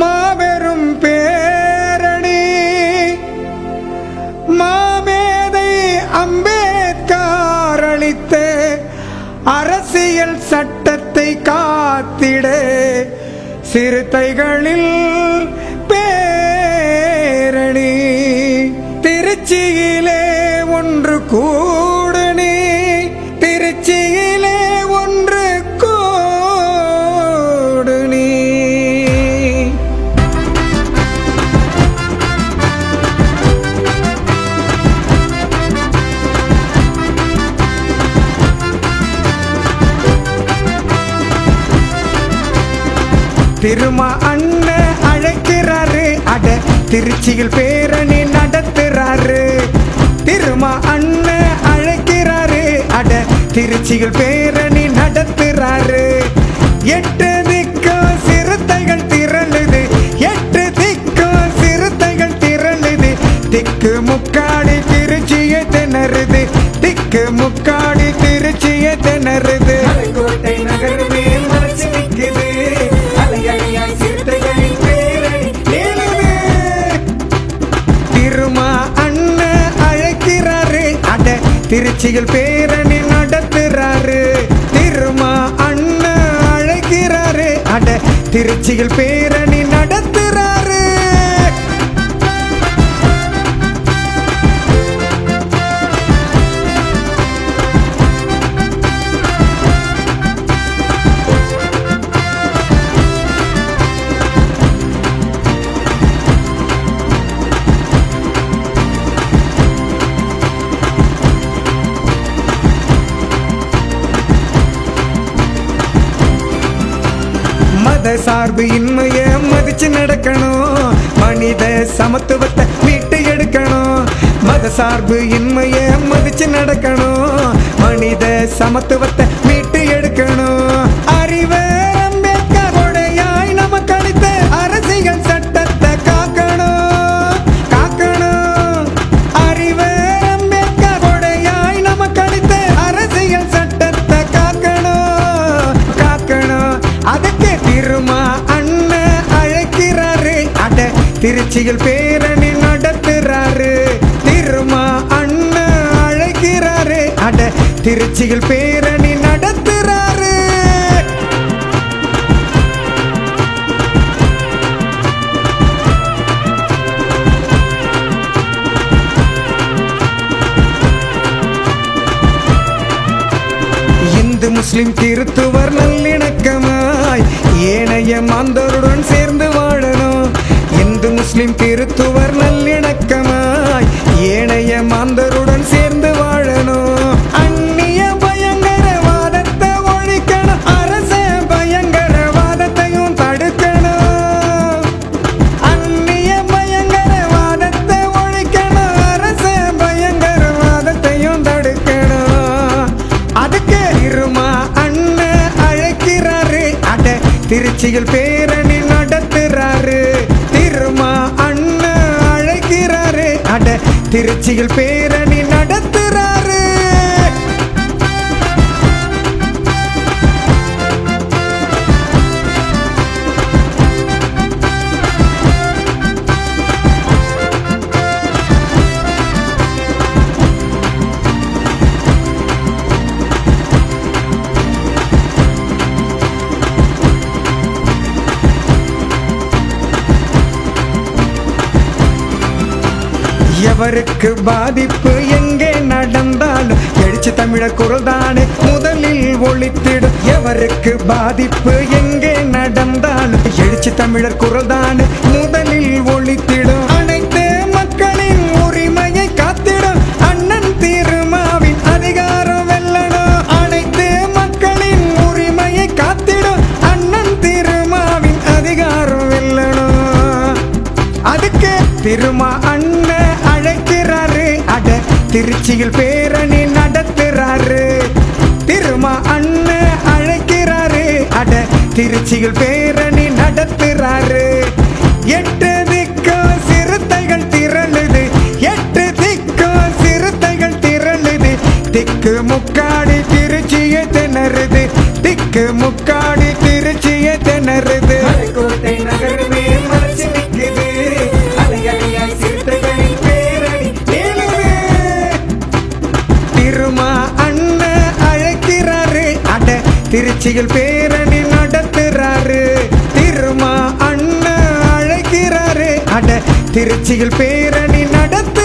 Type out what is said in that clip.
மாபெரும் பேரணி. மாமேதை அம்பேத்கர் அளித்த அரசியல் சட்டத்தை காத்திட. சிறுத்தைகளில் திருமா அண்ணன் அழைக்கிறாரு. அட திருச்சியில் பேரணி நடத்துறாரு. திருமா அண்ணன் அழைக்கிறாரு. அட திருச்சியில் பேரணி திருச்சியில் பேரணி நடத்துறாரு. திருமா அண்ணன் அழைக்கிறாரு. அட திருச்சியில் பேர மத சார்பு இன்மைய மதிச்சு நடக்கணும். மனித சமத்துவத்தை மீட்டு எடுக்கணும். மத சார்பு இன்மைய மதிச்சு நடக்கணும். மனித சமத்துவத்தை மீட்டு திருச்சியில் பேரணி நடத்துறாரு. திருமா அண்ணன் அழைக்கிறாரு. அட திருச்சியில் பேரணி நடத்துறாரு. இந்து முஸ்லிம் கிறித்துவர் நல்லிணக்கமாய் ஏனைய மாந்தருடன் முஸ்லிம் கிறித்துவர் நல்லிணக்கமாய் ஏனைய மாந்தருடன் சேர்ந்து வாழணும். அந்நிய பயங்கரவாதத்தை ஒழிக்கணும். அரச பயங்கரவாதத்தையும் தடுக்கணும். அந்நிய பயங்கரவாதத்தை ஒழிக்கணும். அரச பயங்கரவாதத்தையும் தடுக்கணும். அதுக்கு இருமா அண்ணன் அழைக்கிறாரு. அட திருச்சியில் பேரணி நடத்துறாரு. திருச்சியில் பேரணி எவருக்கு பாதிப்பு எங்கே நடந்தாலும் எழுச்சி தமிழர் குரல் தானே முதலில் ஒழித்திடும். எவருக்கு பாதிப்பு எங்கே நடந்தாலும் எழுச்சி தமிழர் குரல் தானே முதலில் ஒழித்திடும். அனைத்து மக்களின் உரிமையை காத்திடும். அண்ணன் தீர்மாவின் அதிகாரம் வெல்லணும். அனைத்து மக்களின் உரிமையை காத்திடும். அண்ணன் தீர்மாவின் அதிகாரம் வெல்லணும். அதுக்கு திருமா அண்ணன் திருச்சியில் பேரணி நடத்துறாரு. திருமா அண்ணு அழைக்கிறாரு. அட திருச்சியில் பேரணி நடத்துறாரு. எட்டு திக்கும் சிறுத்தைகள் திரளுது. எட்டு திக்கும் சிறுத்தைகள் திரளுது. திக்கு முக்காடி கோயில் பேரணி நடத்துறாரு. திருமா அண்ணன் அழைக்கிறாரு. அட திருச்சியில் பேரணி நடத்து